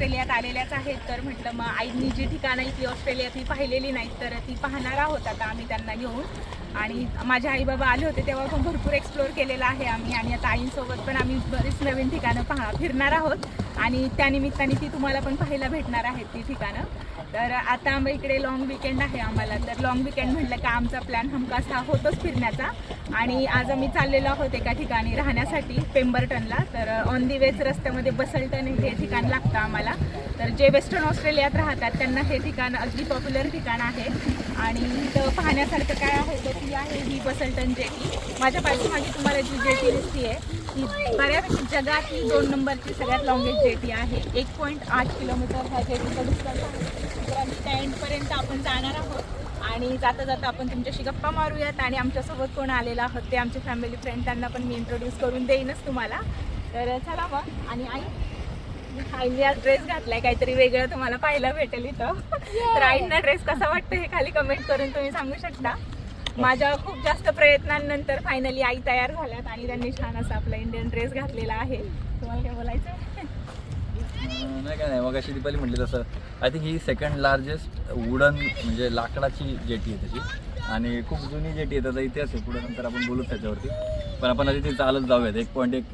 ऑस्ट्रेलियात आलेल्याच आहेत. तर म्हटलं मग आईनी जी ठिकाणं ती ऑस्ट्रेलियात मी पाहिलेली नाहीत तर ती पाहणार आहोत आता आम्ही त्यांना घेऊन. आणि माझे आई बाबा आले होते तेव्हा पण भरपूर एक्सप्लोअर केलेला आहे आम्ही. आणि आता आईंसोबत पण आम्ही बरीच नवीन ठिकाणं पाहा फिरणार आहोत. आणि त्यानिमित्ताने ती तुम्हाला पण पाहायला भेटणार आहेत ती ठिकाणं. तर आता आम्ही इकडे लॉंग विकेंड आहे आम्हाला. तर लॉंग विकेंड म्हटलं का आमचा प्लॅन हमखास हा होतोच फिरण्याचा. आणि आज आम्ही चाललेलो आहोत एका ठिकाणी राहण्यासाठी पेंबरटनला. तर ऑन दी वेच रस्त्यामध्ये बसलटन हे ठिकाण लागतं आम्हाला. तर जे वेस्टर्न ऑस्ट्रेलियात राहतात त्यांना हे ठिकाण अगदी पॉप्युलर ठिकाण आहे. आणि इथं पाहण्यासारखं काय आहे तर ती आहे ही बसल्टन जेटी माझ्या पाठीमागे तुम्हाला जी जेटी दिसती आहे ती बऱ्यापैकी जगातली दोन नंबरची सगळ्यात लॉंगेस्ट जेटी आहे. एक पॉईंट आठ किलोमीटर ह्या जेटीचा डिस्टन्स आहे. तर आम्ही आपण जाणार आहोत. आणि जाता जाता आपण तुमच्याशी गप्पा मारूयात आणि आमच्यासोबत कोण आलेला आहोत ते आमचे फॅमिली फ्रेंड त्यांना पण मी इंट्रोड्यूस करून देईनच तुम्हाला. तर चला मग. आणि आई? आईने आज ड्रेस घातलाय काहीतरी वेगळं तुम्हाला पाहायला भेटेल इथं. तर आईंना ड्रेस कसा वाटतो हे खाली कमेंट करून तुम्ही सांगू शकता. माझ्या खूप जास्त प्रयत्नांनंतर फायनली आई तयार झाल्यात आणि त्यांनी छान असा आपला इंडियन ड्रेस घातलेला आहे. तुम्हाला काय बोलायचं नाही काय नाही. मग अशी दीपाली म्हटली तसं. आय थिंक ही सेकंड लार्जेस्ट वुडन म्हणजे लाकडाची जेटी आहे त्याची आणि खूप जुनी जेटी आहे त्याचा इतिहास आहे. पुढे नंतर आपण बोलू त्याच्यावरती. पण आपण आधी ते चालत जाऊयात. एक पॉईंट एक.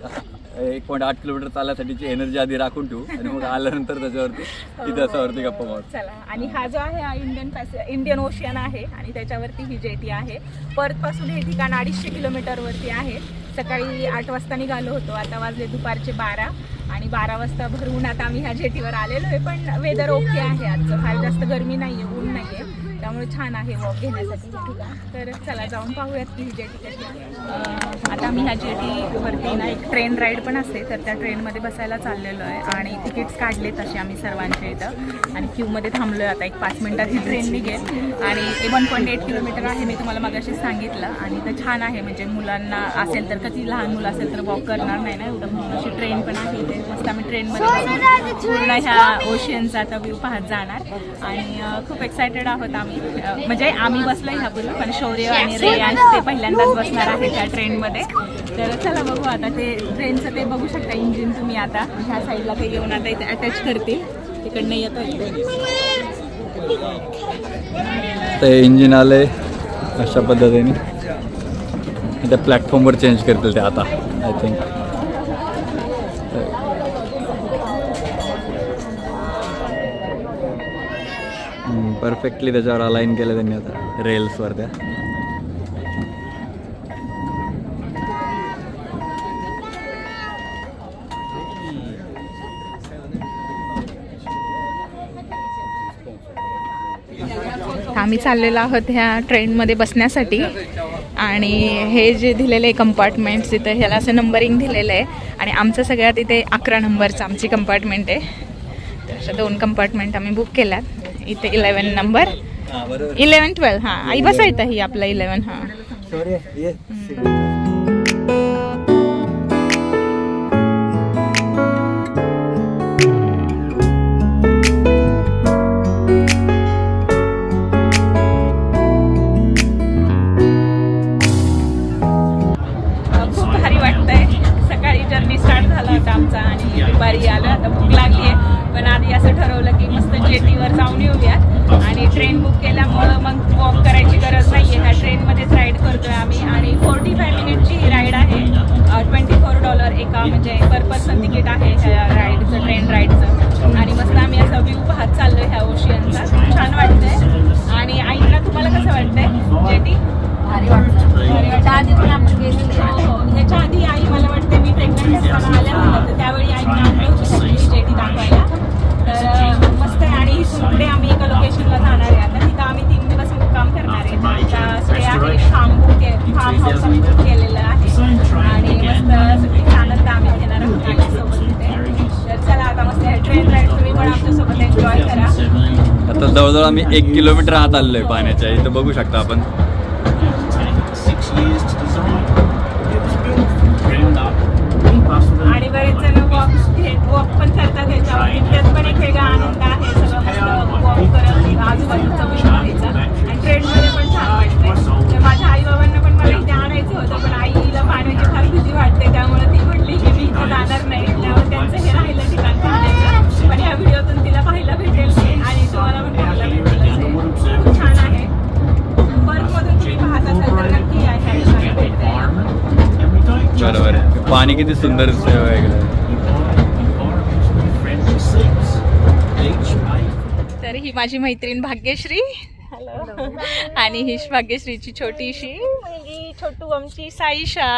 एक पॉईंट आठ किलोमीटर चालण्यासाठीची एनर्जी आधी राखून ठेवू आणि मग आल्यानंतर त्याच्यावरती इतिहासावरती गप्पा मारू. चला. आणि हा जो आहे हा इंडियन पॅसे इंडियन ओशियन आहे आणि त्याच्यावरती ही जेटी आहे. पर्थपासून हे ठिकाण अडीचशे किलोमीटरवरती आहे. सकाळी आठ वाजता निघालो होतो. आता वाजले दुपारचे बारा आणि बारा वाजता भरवून आता आम्ही ह्या जेटीवर आलेलो आहे. पण वेदर ओके आहे. आजचं फार जास्त गरमी नाही आहे ऊन नाही आहे त्यामुळे छान आहे वॉक घेण्यासाठी ठिकाण. तर चला जाऊन पाहूयात की ही जेटी कशी आहे. आता मी ह्या जेटीवरती ना एक ट्रेन राईड पण असते तर त्या ट्रेनमध्ये बसायला चाललेलो आहे. आणि तिकीट्स काढले तसे आम्ही सर्वांच्या इथं. आणि क्यूमध्ये थांबलो आहे आता एक पाच मिनटात ही ट्रेन निघेल. आणि वन पॉईंट एट किलोमीटर आहे मी तुम्हाला मगाशीच सांगितलं. आणि तर छान आहे म्हणजे मुलांना असेल तर कधी लहान मुलं असेल तर वॉक करणार नाही ना एवढं म्हणून अशी ट्रेन पण आहे इथे. मस्त आम्ही ट्रेनमध्ये पूर्ण ह्या ओशियनचा आता व्ह्यू पाहत जाणार. आणि खूप एक्सायटेड आहोत आम्ही म्हणजे आम्ही बसलो ह्यापूर्वी पण शौर्य आणि रेयांश ते पहिल्यांदाच बसणार आहे त्या ट्रेनमध्ये. तर चला बघू आता ते ट्रेनचं ते बघू शकता इंजिन तुम्ही आता. ह्या साईडला ते येऊन आता इथे अटॅच करतील. तिकडनं येतो ते इंजिन आलंय अशा पद्धतीने. त्या प्लॅटफॉर्मवर चेंज करतील ते आता आय थिंक परफेक्टली त्याच्यावर अलाईन केलं त्यांनी आता. रेल्सवर त्या. आम्ही चाललेलो आहोत ह्या ट्रेनमध्ये बसण्यासाठी. आणि हे जे दिलेले कंपार्टमेंट्स इथं ह्याला असं नंबरिंग दिलेलं आहे. आणि आमचं सगळ्यात इथे अकरा नंबरचं आमची कंपार्टमेंट आहे. तर अशा दोन कंपार्टमेंट आम्ही बुक केल्यात. इथे इलेवन नंबर इलेवन ट्वेल्व हां. आई बसायचं ही आपला इलेवन हां. खूप भारी वाटतंय. सकाळी जर्नी स्टार्ट झाला होता आमचा आणि दुपारी आलो. आता भूक लागली. ठरवलं जेटीवर जाऊन येऊयात. आणि ट्रेन बुक केल्यामुळं मग वॉक करायची गरज नाही जवळजवळ आम्ही एक किलोमीटर आत आलेलो आहे पाण्याच्या. इथं बघू शकता आपण. आणि बरेच जण वॉक वॉक पण करतात त्याच्यावर पण एक वेगळा आनंद आहे. सगळं वॉक करत आजूबाजूचा व्ह्यू बघायचा. आणि ट्रेनमध्ये पण छान वाटतंय तर माझ्या आई बाबांना पण मला इथे आणायचं होतं पण आईला पाण्याची फार भीती वाटते. त्यामुळे ती म्हटली की मी जाणार नाही. त्यामुळे त्यांचं हे राहिलं ठिकाण पाहण्याचं. पण ह्या व्हिडिओतून तिला पाहायला भेटेल. आणि तुम्हाला पण बरोबर आहे. पाणी किती सुंदर तर ही माझी मैत्रीण भाग्यश्री. हॅलो आणि ही भाग्यश्रीची छोटीशी. मुलगी छोटू आमची साईशा.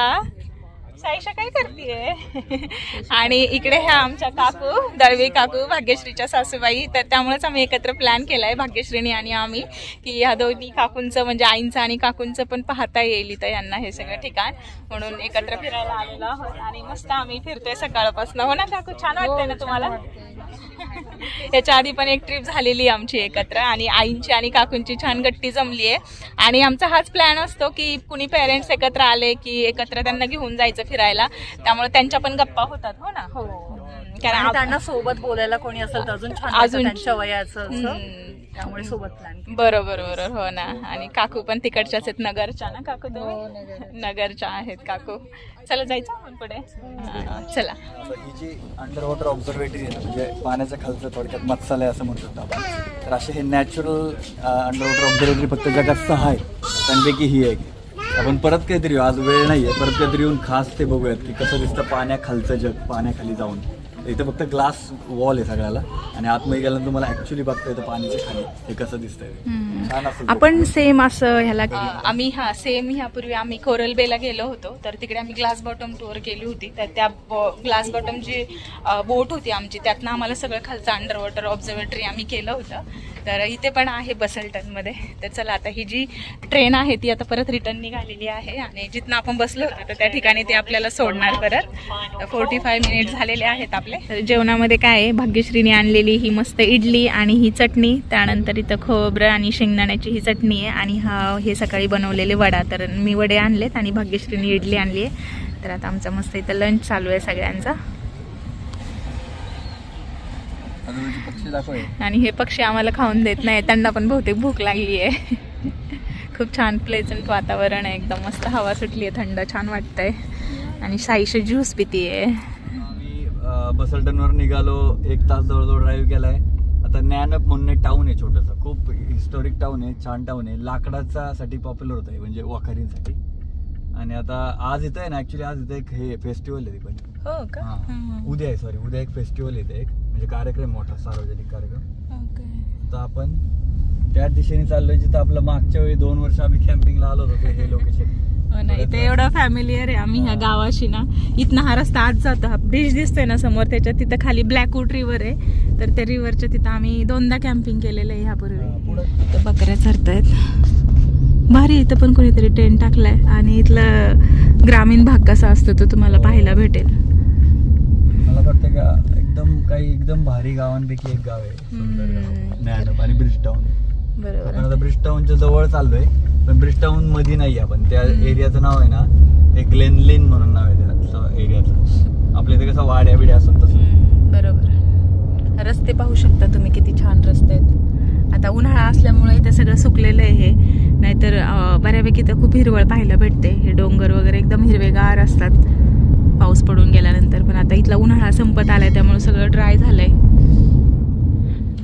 साईशा काय करते आणि इकडे ह्या आमच्या काकू दळवी काकू भाग्यश्रीच्या सासूबाई. तर त्यामुळेच आम्ही एकत्र प्लॅन केलाय भाग्यश्रीनी आणि आम्ही की ह्या दोन्ही काकूंचं म्हणजे आईंचं आणि काकूंचं पण पाहता येईल इथं यांना हे सगळं ठिकाण. म्हणून एकत्र फिरायला आलेलो आहोत आणि मस्त आम्ही फिरतोय सकाळपासून. हो ना काकू? छान वाटतंय ना तुम्हाला? याच्या आधी पण एक ट्रिप झालेली आहे आमची एकत्र. आणि आईंची आणि काकूंची छान गट्टी जमली आहे आणि आमचा हाच प्लॅन असतो की कुणी पेरेंट्स एकत्र आले की एकत्र त्यांना घेऊन जायचं. फिरायला. त्यामुळे त्यांच्या पण गप्पा होतात हो ना? हो. कारण त्यांना सोबत बोलायला कोणी असेल तर अजून छान अजून- त्यांच्या वयाचं. त्यामुळे सोबत प्लॅन बरोबर बरोबर हो ना. आणि काकू पण तिकडच्याच आहेत नगरच्या ना काकू तुम्ही? नगरच्या. आहेत काकू. चला जायचं आपण पुढे? हा, चला. ही जी अंडर वॉटर ऑब्झर्वेटरी आहे ना म्हणजे पाण्याच्या खालचं थोडक्यात मत्सालय असं म्हणू शकतो आपण. तर असे हे नॅचरल अंडर वॉटर ऑब्झर्वेटरी फक्त जगात सहा आहेत. त्यांपैकी ही एक आहे. आपण परत काहीतरी येऊ आज वेळ नाही आहे परत काहीतरी येऊन खास ते बघूयात की कसं दिसतं पाण्याखालचं जग पाण्याखाली जाऊन. इथं फक्त ग्लास वॉल आहे सगळ्याला. आणि आतमध्ये गेल्यानंतर तुम्हाला ऍक्च्युली बघता येतं पाण्याच्या खाली. हे कसं दिसतंय ते. छान असं आपण सेम असं ह्याला आम्ही हा सेम ह्यापूर्वी आम्ही कोरल बेला गेलो होतो. तर तिकडे आम्ही ग्लास बॉटम टूर केली होती. तर त्या ग्लास बॉटम जी बोट होती आमची त्यातनं आम्हाला सगळं खालचं अंडर वॉटर ऑब्झर्वेटरी आम्ही केलं होतं. तर इथे पण आहे बसल्टनमध्ये. तर चला आता ही जी ट्रेन आहे ती आता परत रिटर्न निघालेली आहे. आणि जिथनं आपण बसलो होतो तर त्या ठिकाणी ते आपल्याला सोडणार परत. फोर्टी फाय मिनिट झालेले आहेत आपले. तर जेवणामध्ये काय आहे? भाग्यश्रीने आणलेली ही मस्त इडली आणि ही चटणी. त्यानंतर इथं खोबरं आणि शेंगदाण्याची ही चटणी आहे. आणि हा हे सकाळी बनवलेले वडा. तर मी वडे आणलेत आणि भाग्यश्रीने इडली आणली आहे. तर आता आमचा मस्त इथं लंच चालू आहे सगळ्यांचा. आणि हे पक्षी आम्हाला खाऊन देत नाही त्यांना पण बहुतेक भूक लागली आहे. खूप छान प्लेझंट वातावरण आहे. एकदम मस्त हवा सुटली आहे. थंड छान वाटतंय. आणि साईशी ज्यूस पिती आहे बसल्टनवर निघालो एक तास जवळजवळ ड्राईव्ह केलाय. आता ज्ञानप म्हणून टाऊन आहे छोटंसं. खूप हिस्टॉरिक टाऊन आहे छान टाऊन आहे. लाकडाचा साठी पॉप्युलर होत आहे म्हणजे वाखारींसाठी. आणि आता आज इथं आहे ना ऍक्च्युली आज इथं एक हे फेस्टिवल आहे दीपाली हो का? हा. उद्या आहे सॉरी उद्या एक फेस्टिवल येते एक. म्हणजे कार्यक्रम मोठा सार्वजनिक कार्यक्रम. तर आपण त्या दिशेने चाललोय जिथं आपलं मागच्या वेळी दोन वर्ष आम्ही कॅम्पिंगला आलो होतो हे लोकेशन हो ना इथे एवढं फॅमिलियर आहे आम्ही ह्या गावाशी ना. इथनं हा रस्ता आज जातो. हा ब्रिज दिसतोय ना समोर त्याच्या तिथं खाली ब्लॅकवूड रिव्हर आहे. तर त्या रिव्हरच्या तिथं आम्ही दोनदा कॅम्पिंग केलेलं आहे ह्यापूर्वी. पुढं? इथं बकऱ्या चरतायत. भारी इथं पण कोणीतरी टेंट टाकलाय. आणि इथलं ग्रामीण भाग कसा असतो तो तुम्हाला पाहायला भेटेल. मला वाटतं का एकदम काही एकदम भारी गावांपैकी एक गाव आहे. आणि ब्रिज आपण बरोबर आता ब्रिज टाऊनच्या जवळ चाललोय पण ब्रिज टाऊन मध्ये नाही आपण. त्या. एरियाचं नाव आहे ना ते ग्लेनलिन म्हणून नाव आहे त्या एरियाचं. आपल्या इथे कसं वाड्या बिड्या असतात तसं. बरोबर रस्ते पाहू शकता तुम्ही किती छान रस्ते आहेत. आता उन्हाळा असल्यामुळे इथे सगळं सुकलेलं आहे हे. नाहीतर बऱ्यापैकी तर खूप हिरवळ पाहायला भेटते. हे डोंगर वगैरे एकदम हिरवेगार असतात. पाऊस पडून गेल्यानंतर पण आता इथला उन्हाळा संपत आलाय त्यामुळे सगळं ड्राय झालंय.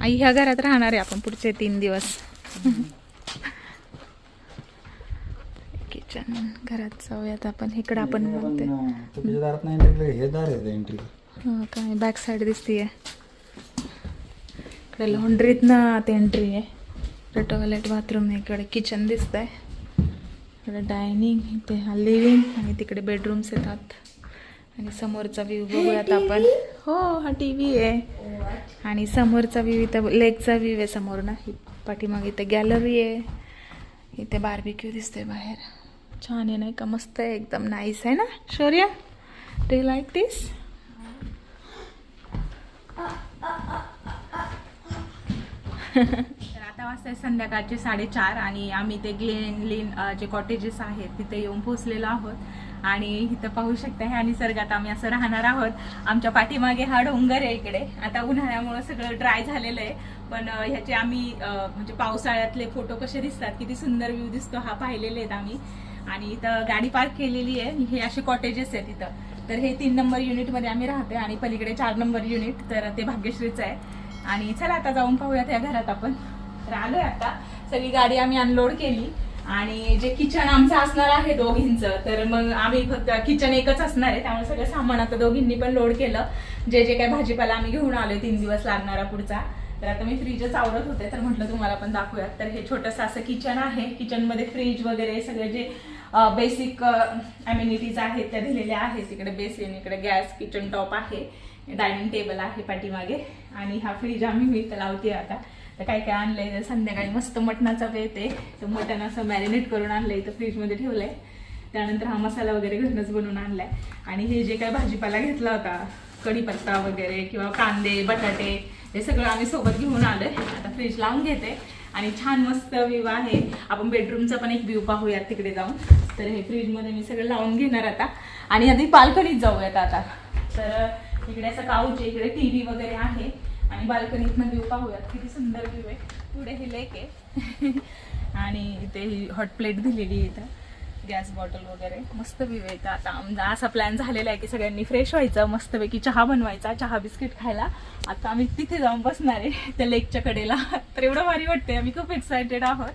आई ह्या घरात राहणार आहे आपण पुढचे तीन दिवस. किचन घरात जाऊयात आपण. इकडं आपण बघते तुझ्या दारात नाही हे दार आहे एंट्री हा, काय बॅक साईड दिसतीये. इकडे लॉन्ड्रीत ना आत एंट्री आहे. टॉयलेट बाथरूम आहे इकडे किचन दिसत आहे इकडे डायनिंग इथे हा लिव्हिंग आणि तिकडे बेडरूम्स येतात. आणि समोरचा व्ह्यू बघूयात आपण. हो हा टी व्ही आहे. आणि समोरचा व्ह्यू इथं लेकचा व्ह्यू आहे समोर ना. पाठीमागे इथं गॅलरी आहे. इथे बार्बिक्यू दिसते बाहेर. छान आहे नाही का? मस्त आहे एकदम नाईस आहे ना? शौर्य डू लाईक दिस तर आता वाजता आहे संध्याकाळचे साडेचार आणि आम्ही ते ग्लेन लिन जे कॉटेजेस आहेत तिथे येऊन पोहोचलेलो आहोत. आणि इथं पाहू शकता ह्या निसर्गात आम्ही असं राहणार आहोत. आमच्या पाठीमागे हा डोंगर आहे इकडे. आता उन्हाळ्यामुळे सगळं ड्राय झालेलं आहे. पण ह्याचे आम्ही म्हणजे पावसाळ्यातले फोटो कसे दिसतात किती सुंदर व्ह्यू दिसतो हा पाहिलेले आहेत आम्ही. आणि इथं गाडी पार्क केलेली आहे. हे असे कॉटेजेस आहेत इथं. तर हे तीन नंबर युनिटमध्ये आम्ही राहतोय आणि पलीकडे चार नंबर युनिट तर ते भाग्यश्रीचं आहे. आणि चला आता जाऊन पाहूयात या घरात आपण. तर आलोय आता. सगळी गाडी आम्ही अनलोड केली. आणि जे किचन आमचं असणार आहे दोघींचं तर मग आम्ही फक्त किचन एकच असणार आहे त्यामुळे सगळं सामान आता दोघींनी पण लोड केलं. जे जे काही भाजीपाला आम्ही घेऊन आलोय तीन दिवस लागणारा पुढचा. तर आता मी फ्रीजच आवडत होते तर म्हटलं तुम्हाला पण दाखवूयात. तर हे छोटंसं असं किचन आहे. किचनमध्ये फ्रीज वगैरे सगळे जे बेसिक अम्युनिटीज आहेत त्या दिलेल्या आहेत. इकडे बेसिन इकडे गॅस किचन टॉप आहे. डायनिंग टेबल आहे पाठीमागे. आणि हा फ्रीज आम्ही मी लावते आता. तर काय काय आणलंय? तर संध्याकाळी मस्त मटणाचा वेळ ते तर मटण असं मॅरिनेट करून आणलंय. तर फ्रीजमध्ये ठेवलंय. त्यानंतर हा मसाला वगैरे घरूनच बनवून आणलाय. आणि हे जे काय भाजीपाला घेतला होता कढीपत्ता वगैरे किंवा कांदे बटाटे हे सगळं आम्ही सोबत घेऊन आलोय. आता फ्रीज लावून घेते. आणि छान मस्त व्ह्यू आहे. आपण बेडरूमचा पण एक व्ह्यू पाहूयात तिकडे जाऊन. तर हे फ्रीजमध्ये मी सगळं लावून घेणार आता. आणि आधी बाल्कनीत जाऊयात आता. तर इकडे असं काउच आहे इकडे टी व्ही वगैरे आहे. आणि बाल्कनीतनं व्ह्यू पाहूयात किती सुंदर व्ह्यू आहे. पुढे हे लेक आहे. आणि इथे ही हॉट प्लेट दिलेली आहे इथं. गॅस बॉटल वगैरे. मस्त व्ह्यू आहे इथं. आता आमचा असा प्लॅन झालेला आहे की सगळ्यांनी फ्रेश व्हायचं मस्तपैकी चहा बनवायचा चहा बिस्किट खायला. आता आम्ही तिथे जाऊन बसणार आहे त्या लेकच्या कडेला. तर एवढं भारी वाटतंय. आम्ही खूप एक्सायटेड आहोत.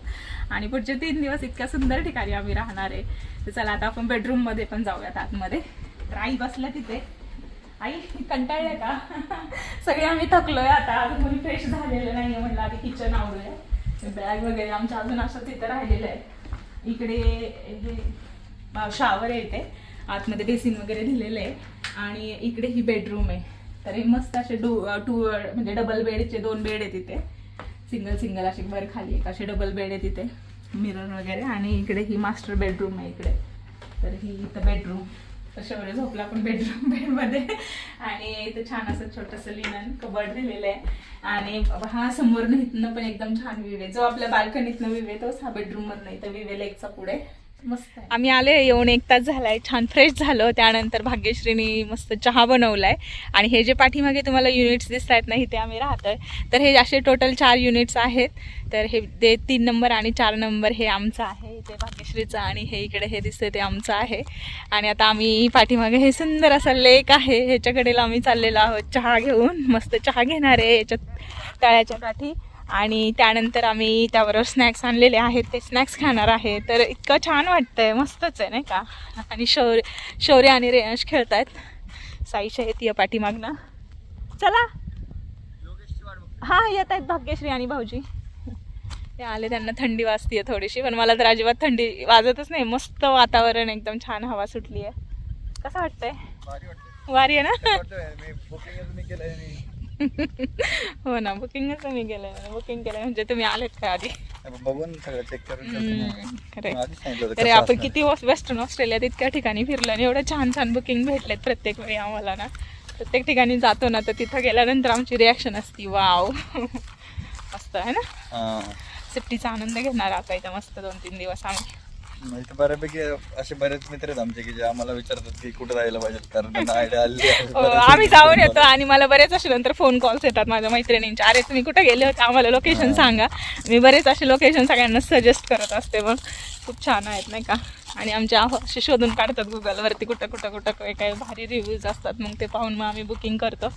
आणि पुढचे तीन दिवस इतक्या सुंदर ठिकाणी आम्ही राहणार आहे. तर चला आता आपण बेडरूममध्ये पण जाऊयात आतमध्ये. तर आई बसल्या तिथे. आई कंटाळल्या का? सगळे आम्ही थकलोय आता. अजून कोणी फ्रेश झालेलं नाही म्हटलं आधी किचन आवडूया बॅग वगैरे आमच्या अजून असं तिथं राहिलेलं आहे इकडे हे शावर आहे इथे. आतमध्ये बेसिन वगैरे दिलेलं आहे. आणि इकडे ही बेडरूम आहे. तर हे मस्त असे डू टू म्हणजे डबल बेडचे दोन बेड आहे तिथे सिंगल सिंगल असे वर खाली एक असे डबल बेड आहे तिथे मिरर वगैरे. आणि इकडे ही मास्टर बेडरूम आहे इकडे. तर ही इथं बेडरूम तर झोपला आपण बेडरूम बेडमध्ये आणि इथं छान असं छोटंसं लिनन कबड दिलेलं आहे आणि हा समोरनं इथनं पण एकदम छान विवे जो आपल्या बाल्कनीतनं विवे तोच हा बेडरूममधनं इथं व्ह्यू आहे लेकचा पुढे. आम्ही आले येऊन एक तास झालाय छान फ्रेश झालो. त्यानंतर भाग्यश्रीनी मस्त चहा बनवलाय. आणि हे जे पाठीमागे तुम्हाला युनिट्स दिसत आहेत ना इथे आम्ही राहतोय. तर हे असे टोटल चार युनिट्स आहेत. तर हे ते तीन नंबर आणि चार नंबर हे आमचं आहे. इथे भाग्यश्रीचं आणि हे इकडे हे दिसतंय ते आमचं आहे. आणि आता आम्ही पाठीमागे हे सुंदर असा लेक आहे. ह्याच्याकडेला आम्ही चाललेलो आहोत चहा घेऊन. मस्त चहा घेणार आहे याच्यात तळ्याच्या काठी. आणि त्यानंतर आम्ही त्याबरोबर स्नॅक्स आणलेले आहेत. ते स्नॅक्स खाणार आहे. तर इतकं छान वाटतंय. मस्तच आहे नाही का? आणि शौर्य शौर्य आणि रेयांश खेळतायत. साईच्या येते या पाठीमागनं. चला. हा येत आहेत भाग्यश्री आणि भाऊजी. ते आले त्यांना थंडी वाजतीये थोडीशी पण मला तर अजिबात थंडी वाजतच नाही. मस्त वातावरण एकदम छान हवा सुटली आहे कसं वाटतंय? वारी आहे ना? हो ना बुकिंगच मी केलंय बुकिंग केलंय म्हणजे तुम्ही आलेत का आधी? बघून सगळं चेक होतं अरे आपण. किती वस- वेस्टर्न ऑस्ट्रेलियात इतक्या ठिकाणी फिरलो आणि एवढं छान छान बुकिंग भेटलेत प्रत्येक वेळी आम्हाला ना. प्रत्येक ठिकाणी जातो ना तर तिथं गेल्यानंतर आमची रिॲक्शन असती वाव. मस्त आहे ना. सुट्टीचा आनंद घेणार आता इथं मस्त दोन तीन दिवस आम्ही. म्हणजे बऱ्यापैकी असे बरेच मित्र आहेत आमचे की जे आम्हाला विचारतात की कुठे जायला पाहिजे कारण त्यांना आयडिया आली. हो, आम्ही जाऊन येतो आणि मला बरेच असे नंतर फोन कॉल्स येतात माझ्या मैत्रिणींचे. अरे तुम्ही कुठे गेले होते? आम्हाला लोकेशन सांगा. मी बरेच असे लोकेशन सगळ्यांना सजेस्ट करत असते. मग खूप छान आहेत नाही का? आणि आमच्या असे शोधून काढतात गुगलवरती कुठं कुठं कुठं काय काय भारी रिव्ह्यूज असतात. मग ते पाहून मग आम्ही बुकिंग करतो.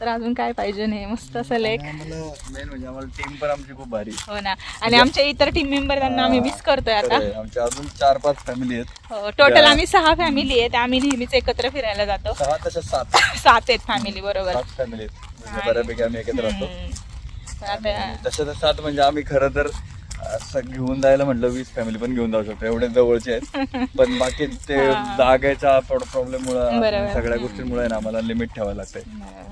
तर अजून काय पाहिजे नाही मस्त असं लेक मेन म्हणजे आम्हाला टीम पण आमची खूप भारी. हो ना. आणि आमच्या इतर टीम मेंबर त्यांना आम्ही मिस करतोय आता. आमच्या अजून चार पाच फॅमिली आहेत. हो टोटल आम्ही सहा फॅमिली आहेत. आम्ही नेहमीच एकत्र फिरायला जातो. सहा तशा सात. सात आहेत फॅमिली बरोबर. सात फॅमिली आहेत. म्हणजे बऱ्यापैकी आम्ही एकत्र असतो हम्म. तर आता तशा तर सात म्हणजे आम्ही खरं तर असं घेऊन जायला म्हटलं वीस फॅमिली पण घेऊन जाऊ शकतो. एवढे जवळचे आहेत. पण बाकी ते जागेच्या प्रॉब्लेम मुळे. सगळ्या गोष्टींमुळे ना आम्हाला लिमिट ठेवायला लागतंय.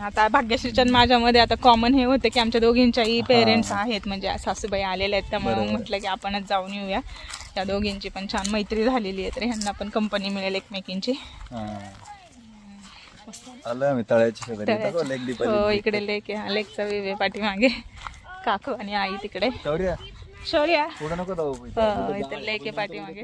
आता भाग्यश्रीच्या आणि माझ्यामध्ये आता कॉमन हे होतं की आमच्या दोघींच्याही पेरेंट्स आहेत. म्हणजे सासूबाई आलेले आहेत. त्यामुळे. म्हटलं की आपणच जाऊन येऊया. त्या दोघींची पण छान मैत्री झालेली आहे तर ह्यांना पण कंपनी मिळेल एकमेकींची. हा. इकडे लेक आहे. लेकचा विवे पाठीमागे. काकू आणि आई तिकडे. शौर्य. शौर्या पुढे नको जाऊ हो इथे लेक आहे पाठीमागे.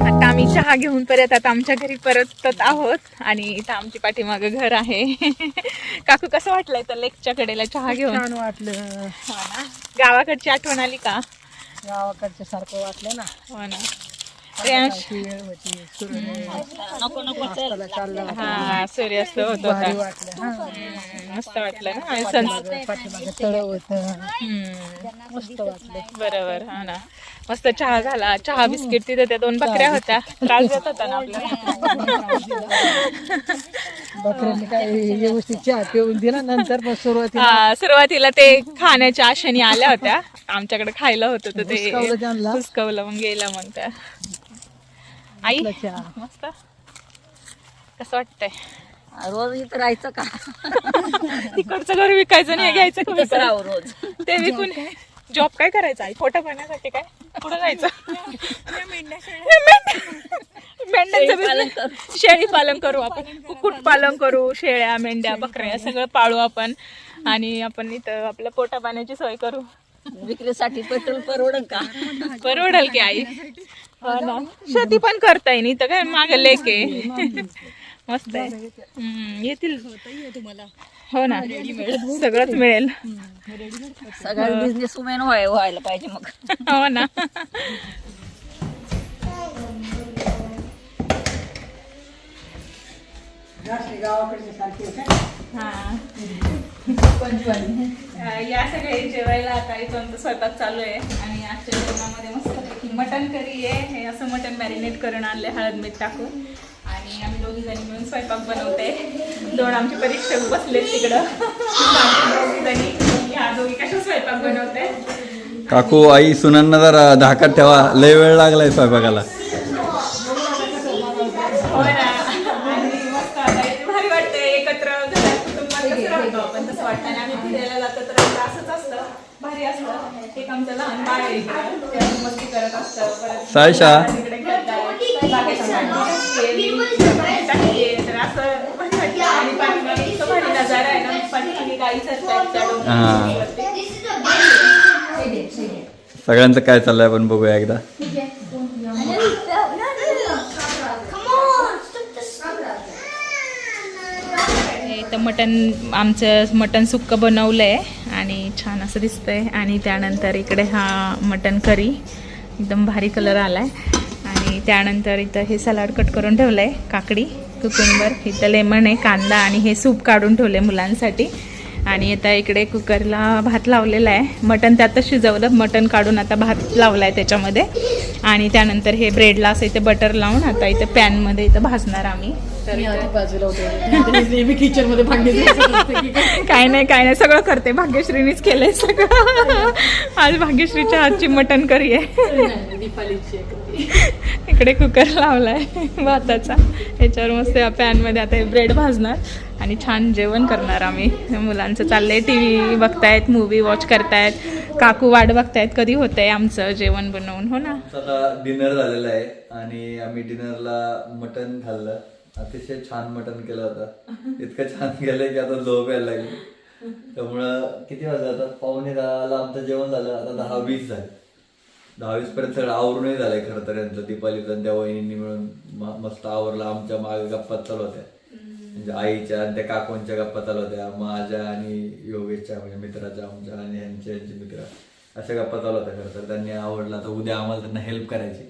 आता आम्ही चहा घेऊन परत आता आमच्या घरी परतत आहोत आणि इथं आमची पाठीमागं घर आहे. काकू कसं वाटलंय तर लेकच्या कडेला चहा घेऊन? छान वाटलं. हो ना? गावाकडची आठवण आली का? गावाकडच्या सारखं वाटलं ना. हो ना. वेळ होती सूर्य हा सूर्यास्त होत होता. हा. मस्त वाटलं ना आणि सन्स- पाठीमागे तळ होत. हम्म, मस्त वाटलं. बरोबर हा ना. मस्त चहा झाला. चहा बिस्किट तिथे त्या दोन बकऱ्या होत्या. त्रास देत होता ना आपल्याला. बकऱ्यांनी काय व्यवस्थित चहा पिऊन दिला नंतर मग सुरुवातीला हा, सुरुवातीला ते खाण्याच्या आशेने आल्या होत्या. आमच्याकडे खायला होतं तर ते. हुसकावलं मग गेलं मग त्या. आई. मस्त. कसं वाटतंय? रोज इथं राहायचं का? तिकडचं घर विकायचं नाही घ्यायचं का इथंच विकायचं? राहू रोज. ते विकून जॉब काय करायचा? आई फोटो पाहण्यासाठी काय? कुठं जायचं? मेंढ्यांचं. शेळी पालन करू. आपण. कुक्कुट पालन करू शेळ्या मेंढ्या बकऱ्या सगळं पाळू आपण. आणि आपण इथं आपल्या पोटा पाण्याची सोय करू. विक्रीसाठी पेट्रोल परवडन का? परवडल की आई? हो ना. शेती पण करता येईल इथं काय मागे लेक. आहे मस्त आहे. हम्म, येतील. हो ना. सगळंच मिळेल. सगळा बिझनेस वुमेन व्हाय व्हायला पाहिजे मग. हो ना. हा. अं, या सगळे जेवायला आता इथून स्वयंपाक चालू आहे. आणि आजच्या जेवणामध्ये मस्त मटन करी आहे. हे असं मटन मॅरिनेट करून आणले हळद मीठ टाकून. आणि आम्ही दोघी जणी मिळून स्वयंपाक बनवते. दोन आमचे परीक्षक बसले तिकडं. दोघी जणी. ह्या दोघी कशा स्वयंपाक बनवते? काकू आई सुनांना जरा धाकात ठेवा. लय वेळ लागलाय स्वयंपाकाला होय ना. आणि मस्त आता इथे भारी वाटतंय एकत्र घरात कुटुंबात कसं राहतो आपण तसं वाटतं आणि आम्ही फिरायला जातो तर आमचं असंच असतं भारी असतं एक आमचं लहान बाळ आहे इकडं ते आम्ही मस्ती करत असतं परत सायशा. तिकडे खेळतात. बाकीची भांडी केली, टाकली. तर असं भारी वाटतं आणि पाठीमागे इतकं भारी नजारा आहे ना पाठीमागे गाई चरतायत त्या सगळ्यांचं काय चाललंय आपण बघूया एकदा. मटन आमचं मटन सुक्क बनवलं आहे आणि छान असं दिसतंय. आणि त्यानंतर इकडे हा मटन करी. एकदम भारी कलर आला आहे आणि त्यानंतर इथं हे सलाड कट करून ठेवलं आहे काकडी कुकुंबर इथं लेमन आहे कांदा आणि हे सूप काढून ठेवलं आहे मुलांसाठी. आणि आता इकडे कुकरला भात लावलेला आहे. मटण त्यातच शिजवलं. मटण काढून आता भात लावला आहे त्याच्यामध्ये. आणि त्यानंतर हे ब्रेडला असं इथे बटर लावून आता इथे पॅनमध्ये इथं भाजणार आम्ही. तर इथं- बाजूला होते नेहमी किचनमध्ये भांडी काय? नाही काय नाही. सगळं करते. भाग्यश्रीनीच केलंय सगळं. आज भाग्यश्रीच्या हातची मटण करी आहे. इकडे कुकर लावलाय भाताचा. याच्यावर मस्त या पॅनमध्ये आता हे ब्रेड भाजणार. आणि छान जेवण करणार आम्ही. मुलांचं चाललंय टी व्ही बघतायत मूवी वॉच करतायत. काकू वाट बघतायत कधी होतंय आमचं जेवण बनवून हो ना? आता डिनर झालेलं आहे आणि आम्ही डिनरला मटन खाल्लं. अतिशय छान मटन केलं होतं. इतकं छान केलं की आता झोप यायला लागली. त्यामुळं किती वाजले आता? पावणे दहाला आमचं जेवण झालं. आता दहा वीस झाले. दहावीस पर्यंत सगळं आवरूनही झालंय खरं तर यांचं दीपालीचं त्या वहिनींनी मिळून मस्त आवरलं. आमच्या मागे गप्पा चालू होत्या. म्हणजे आईच्या आणि त्या काकूंच्या गप्पा चालू होत्या. माझ्या आणि योगेशच्या म्हणजे मित्राच्या आमच्या आणि यांच्या यांचे मित्र. अशा गप्पा चालू होत्या खरं तर. त्यांनी आवडला. तर उद्या आम्हाला त्यांना हेल्प करायची.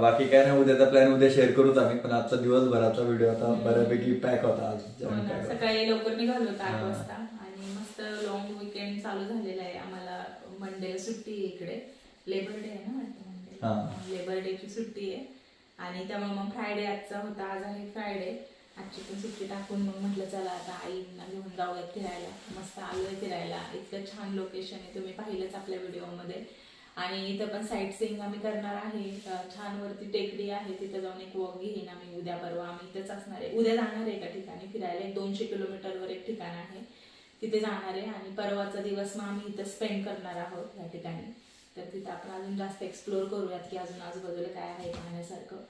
बाकी काय नाही उद्याचा प्लॅन उद्या शेअर करूच आम्ही. पण आजचा दिवसभराचा व्हिडिओ आता बऱ्यापैकी पॅक होता. आज हो होता. सकाळी लवकर निघालो होतो आठ वाजता. आणि मस्त लॉंग विकेंड चालू झालेला आहे. आम्हाला मंडे सुट्टी आहे इकडे. लेबर डे आहे ना वाटतं हा. मंडे लेबर डेची सुट्टी आहे. आणि त्यामुळे मग फ्रायडे आजचा होता. आज आहे फ्रायडे आजची पण सुट्टी टाकून मग म्हटलं चला आता आईंना घेऊन जाऊयात फिरायला. मस्त आलोय फिरायला. इतकं छान लोकेशन आहे तुम्ही पाहिलंच आपल्या व्हिडिओमध्ये आणि इथं पण साईट सीइंग आम्ही करणार आहे. छान वरती टेकडी आहे तिथं जाऊन एक वॉक घेईन आम्ही उद्या परवा. आम्ही इथंच असणार आहे. उद्या जाणार आहे एका ठिकाणी फिरायला. एक दोनशे किलोमीटरवर एक ठिकाण आहे. तिथे जाणार आहे आणि परवाचा दिवस मग आम्ही इथं स्पेंड करणार आहोत या ठिकाणी. तर तिथं आपण अजून जास्त एक्सप्लोर करूयात की अजून आजूबाजूला काय आहे पाहण्यासारखं.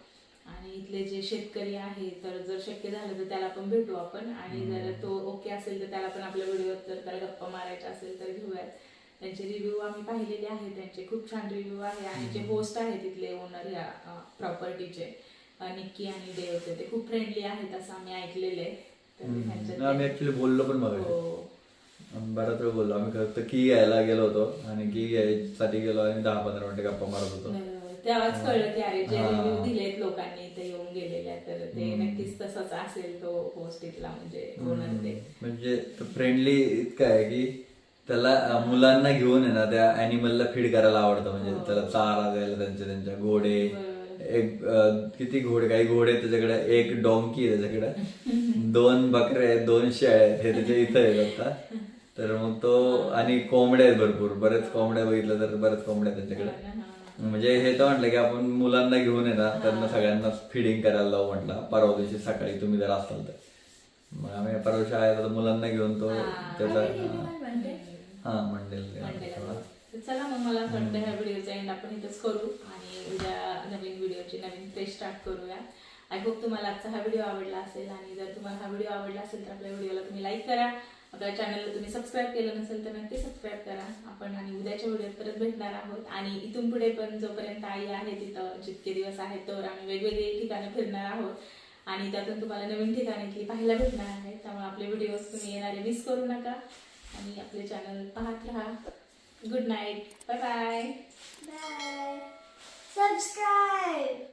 आणि इथले जे शेतकरी आहे तर जर शक्य झालं तर त्याला पण भेटू आपण. आणि जर तो ओके असेल तर त्याला पण आपल्या व्हिडिओत जर त्याला गप्पा मारायचा असेल तर घेऊयात. त्यांचे रिव्ह्यू आम्ही पाहिलेले आहेत. त्यांचे खूप छान रिव्ह्यू आहे. आणि जे होस्ट आहेत तिथले ओनर या प्रॉपर्टीचे निक्की आणि देव ते ते खूप फ्रेंडली आहेत असं आम्ही ऐकलेलं आहे आम्ही ऍक्च्युली बोललो पण हो. बराच वेळ बोललो. आम्ही फक्त की घ्यायला गेलो होतो आणि की घ्यायसाठी गेलो आणि दहा पंधरा मिनिटं गप्पा मारत होतो. तेव्हाच कळलं की अरे जे हा. रिव्ह्यू दिलेत लोकांनी इथे येऊन गेलेले तर ते नक्कीच तसंच असेल तो होस्ट इथला म्हणजे ओनर ते. म्हणजे फ्रेंडली इतकं आहे की त्याला मुलांना घेऊन आहे ना त्या अॅनिमलला फीड करायला आवडतं. म्हणजे त्याला चारा द्यायला त्यांचे त्यांच्या घोडे. एक किती घोडे काही घोडे आहेत त्याच्याकडे एक डॉंकी आहे त्याच्याकडे. दोन बकरे आहेत दोन शेळ्या आहेत हे त्याच्या इथं आहेत आता तर मग तो आणि कोंबड्या आहेत भरपूर. बरेच कोंबड्या बघितलं तर बरेच कोंबड्या त्याच्याकडे. म्हणजे हे तर म्हटलं की आपण मुलांना घेऊन ना त्यांना सगळ्यांना फिडिंग करायला लावू म्हटलं. परवा दिवशी सकाळी तुम्ही जर असाल तर. मग आम्ही परवा तर मुलांना घेऊन तो त्याचा हा मंडेल. तर चला मग मला असं वाटतं ह्या व्हिडिओचा एंड आपण इथंच करू आणि उद्या नवीन व्हिडिओची नवीन फ्रेश स्टार्ट करूया. आय होप तुम्हाला आजचा हा व्हिडिओ आवडला असेल आणि जर तुम्हाला हा व्हिडिओ आवडला असेल तर आपल्या व्हिडिओला तुम्ही लाईक करा. आपल्या चॅनलला तुम्ही सबस्क्राईब केलं नसेल तर नक्की सबस्क्राईब करा. आपण आणि उद्याच्या व्हिडिओत परत भेटणार आहोत. आणि इथून पुढे पण जोपर्यंत आई आहे तिथं जितके दिवस आहेत तर आम्ही वेगवेगळे ठिकाणं फिरणार आहोत. आणि त्यातून तुम्हाला नवीन ठिकाणी पाहायला भेटणार आहे त्यामुळे आपले व्हिडिओज तुम्ही येणारे मिस करू नका. आणि आपले चॅनल पाहत राहा. Good night bye bye bye subscribe